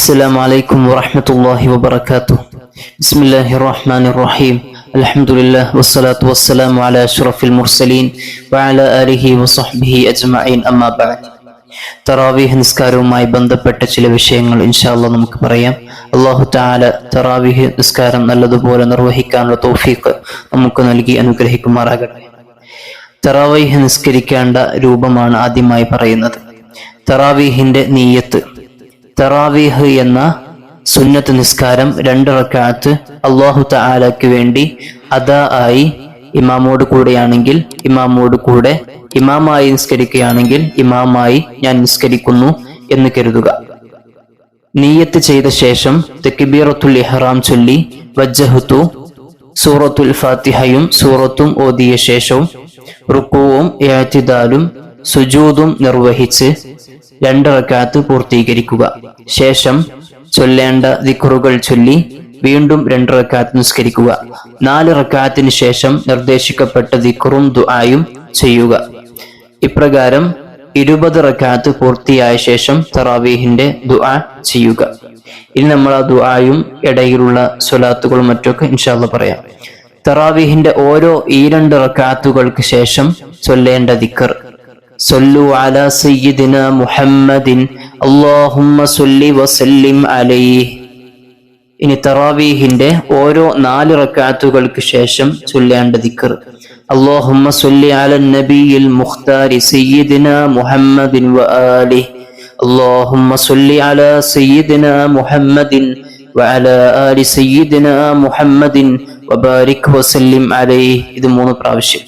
السلام عليكم ورحمة الله وبركاته بسم الله الرحمن الرحيم الحمد لله والصلاة والسلام على أشرف المرسلين وعلى آله وصحبه أجمعين أما بعد തറാവീഹ് നിസ്കാരവുമായി ബന്ധപ്പെട്ട ചില വിഷയങ്ങൾ ഇൻഷാല്ല നമുക്ക് പറയാം അള്ളാഹു താല തറാവീഹ് നിസ്കാരം നല്ലതുപോലെ നിർവഹിക്കാനുള്ള തോഫീക്ക് നമുക്ക് നൽകി അനുഗ്രഹിക്കുമാറാകട്ടെ തറാവീഹ് നിസ്കരിക്കേണ്ട രൂപമാണ് ആദ്യമായി പറയുന്നത് തറാവീഹിന്റെ നീയത്ത് തറാവീഹ് എന്ന സുന്നത്ത് നിസ്കാരം രണ്ട് റക്കാത്ത് അള്ളാഹു തആലയ്ക്ക് വേണ്ടി അദാ ആയി ഇമാമോട് കൂടെയാണെങ്കിൽ ഇമാമോട് കൂടെ ഇമാമായി നിസ്കരിക്കുകയാണെങ്കിൽ ഇമാമായി ഞാൻ നിസ്കരിക്കുന്നു എന്ന് കരുതുക. നീയത്ത് ചെയ്ത ശേഷം തെക്കിബീറത്തുൽ ഇഹ്റാം ചൊല്ലി വജ്ജഹുത്തു സൂറത്തുൽ ഫാത്തിഹയും സൂറത്തും ഓതിയ ശേഷവും റുക്കുവും ഏറ്റിദാലും സുജൂദും നിർവഹിച്ച് രണ്ട് റക്കാത്ത് പൂർത്തീകരിക്കുക. ശേഷം ചൊല്ലേണ്ട ദിക്റുകൾ ചൊല്ലി വീണ്ടും രണ്ട് റക്കാത്ത് നിസ്കരിക്കുക. നാല് റക്കാത്തിന് ശേഷം നിർദ്ദേശിക്കപ്പെട്ട ദിക്റും ദുആയും ചെയ്യുക. ഇപ്രകാരം ഇരുപത് റക്കാത്ത് പൂർത്തിയായ ശേഷം തറാവീഹിന്റെ ദുആ ചെയ്യുക. ഇനി നമ്മൾ ആ ദുആയും ഇടയിലുള്ള സ്വലാത്തുകളും മറ്റൊക്കെ ഇൻഷാല്ല പറയാം. തറാവീഹിന്റെ ഓരോ ഈ രണ്ട് റക്കാത്തുകൾക്ക് ശേഷം ചൊല്ലേണ്ട ദിക്കർ صلوا على سيدنا محمد اللهم صل وسلم عليه ഇനി തറാവീഹിന്റെ ഓരോ നാല് റക്കാത്തുകൾക്ക് ശേഷം ചൊല്ലേണ്ട ദിക്കർ اللهم صل على النبي المختار سيدنا محمد وآله اللهم صل على سيدنا محمد وعلى آل سيدنا محمد وبارك وسلم عليه ഇത് മൂന്ന് പ്രാവശ്യം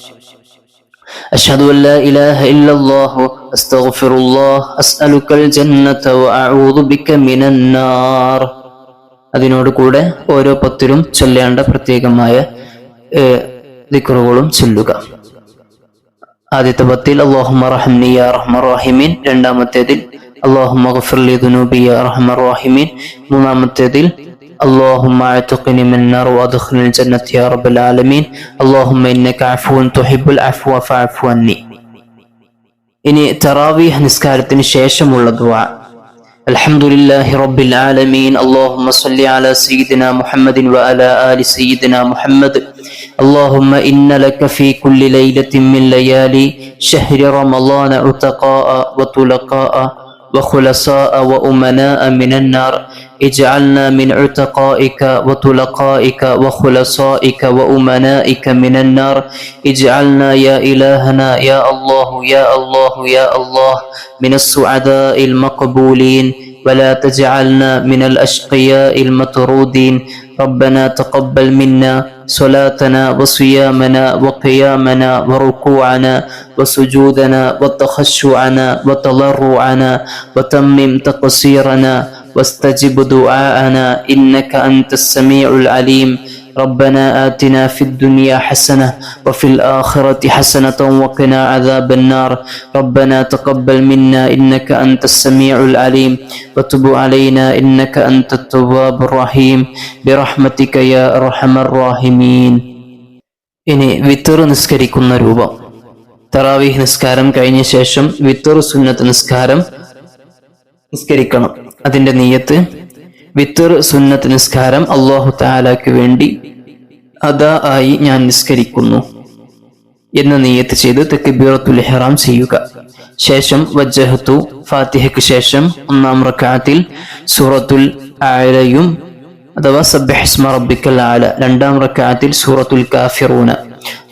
أشهد أن لا إله إلا الله أستغفر الله أسألك الجنة وأعوذ بك من النار അതിനോട് കൂടെ ഓരോ പത്തിലും ചൊല്ലേണ്ട പ്രത്യേകമായ ദിക്റുകളും ചൊല്ലുക ആദ്യത്തെ പത്തിൽ അള്ളാഹുമ റഹ്മനി യാ റഹ്മർ റഹിമീൻ രണ്ടാമത്തേതിൽ അള്ളാഹുമ ഗഫർലി ദുനൂബി യാ റഹ്മർ റഹിമീൻ മൂന്നാമത്തേതിൽ اللهم اعتقني من النار وادخلني الجنة يا رب العالمين اللهم إنك عفو تحب العفو فاعف عني ഇനി തറാവീഹ് നിസ്കാരത്തിന് ശേഷമുള്ള ദുആ الحمد لله رب العالمين اللهم صل على سيدنا محمد وعلى آل سيدنا محمد اللهم إن لك في كل ليلة من ليالي شهر رمضان عتقاء وطلقاء وخلصاء وأمناء من النار اجعلنا من عتقائك وطلقائك وخلصائك وأمنائك من النار. اجعلنا يا إلهنا يا الله يا الله يا الله من السعداء المقبولين. ولا تجعلنا من الأشقياء المطرودين. ربنا تقبل منا صلاتنا وصيامنا وقيامنا وركوعنا وسجودنا وتخشعنا وتضرعنا وتمم تقصيرنا واستجب دعاءنا. إنك أنت السميع العليم. ربنا آتنا في الدنيا حسنة وفي الآخرة حسنة وقنا عذاب النار ربنا تقبل منا إنك أنت السميع العليم وتب علينا إنك أنت التواب الرحيم برحمتك يا أرحم الراحمين ഇനി വിത്തർ നിസ്കരിക്കുന്ന രൂപം തറാവീഹ് നിസ്കാരം കഴിഞ്ഞ ശേഷം വിത്തർ സുന്നത്ത് നിസ്കാരം നിസ്കരിക്കണം അതിന്റെ നീയത്ത് വിത്തർ സുന്നത്ത് നിസ്കാരം അള്ളാഹു താലാക്ക് വേണ്ടി അതാ ആയി ഞാൻ നിസ്കരിക്കുന്നു. എന്ന് നീയത്ത് ചെയ്ത് തെക്കിബീറത്തുൽ ഇഹ്റാം ചെയ്യുക. ശേഷം വജ്ജഹത്തു ഫാത്തിഹയ്ക്ക് ശേഷം ഒന്നാം റക്കാത്തിൽ സൂറത്തുൽ ആലയും അഥവാ സബ്ബിഹ്സ്മ റബ്ബിക്കൽ ആല രണ്ടാം റക്കാത്തിൽ സൂറത്തുൽ കാഫിറൂന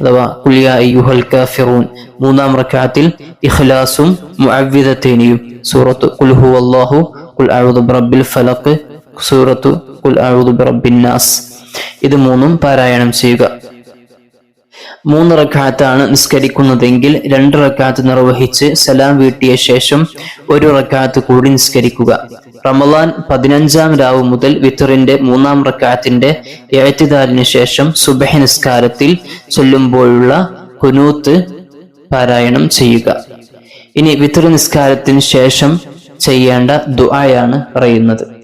അഥവാ കുലിയ അയ്യുഹൽ കാഫിറൂൻ മൂന്നാം റക്കാത്തിൽ ഇഖ്ലാസും മുഅവ്വിദത്തൈനിയും സൂറത്ത് കുൽഹു അല്ലാഹു കുൽ അഊദു ബിറബ്ബിൽ ഫലഖ് സൂറത്തു കുൽ അഊദു ബിറബ്ബിൻ നാസ്. ഇത് മൂന്നും പാരായണം ചെയ്യുക. മൂന്ന് റക്കാത്താണ് നിസ്കരിക്കുന്നതെങ്കിൽ രണ്ട് റക്കാത്ത് നിർവഹിച്ച് സലാം വീട്ടിയ ശേഷം ഒരു റക്കാത്ത് കൂടി നിസ്കരിക്കുക. റമലാൻ പതിനഞ്ചാം രാവ് മുതൽ വിത്തറിന്റെ മൂന്നാം റക്കാത്തിന്റെ എഴുത്തിദാലിന് ശേഷം സുബഹ നിസ്കാരത്തിൽ ചൊല്ലുമ്പോഴുള്ള കുനൂത്ത് പാരായണം ചെയ്യുക. ഇനി വിത്തർ നിസ്കാരത്തിന് ശേഷം ചെയ്യേണ്ട ദുആയാണ് പറയുന്നത്.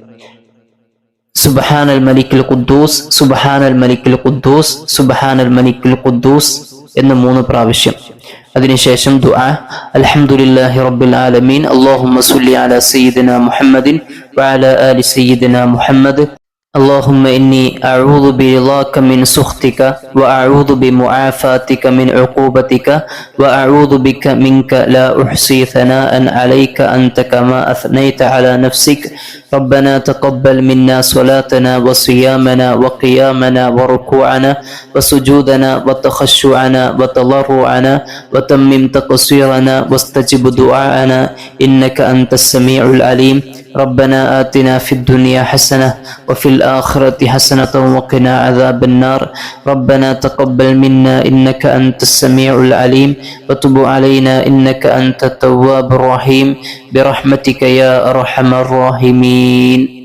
സുബഹാൻ അൽ മലിക്കുൽ ഖുദ്ദൂസ് സുബഹാൻ അൽ മലിക്കുൽ ഖുദ്ദൂസ് സുബഹാൻ അൽ മലിക്കുൽ ഖുദ്ദൂസ് എന്ന് മൂന്ന് പ്രാവശ്യം അതിനുശേഷം ദുആ അൽഹംദുലില്ലാഹി റബ്ബിൽ ആലമീൻ അല്ലാഹുമ്മ സ്വല്ലി അലാ സയ്യിദിന മുഹമ്മദിൻ വഅലാ ആലി സയ്യിദിന മുഹമ്മദ് اللهم إني أعوذ برضاك من سخطك وأعوذ بمعافاتك من عقوبتك وأعوذ بك منك لا أحصي ثناء عليك أنت كما أثنيت على نفسك ربنا تقبل منا صلاتنا وصيامنا وقيامنا وركوعنا وسجودنا وتخشعنا وتضرعنا وتمم تقصيرنا واستجب دعاءنا إنك أنت السميع العليم. ربنا آتنا في الدنيا حسنة وفي الآخرة حسنة وقنا عذاب النار. ربنا تقبل منا إنك أنت السميع العليم وتب علينا إنك أنت التواب الرحيم. برحمتك يا أرحم الراحمين. ¡Gracias!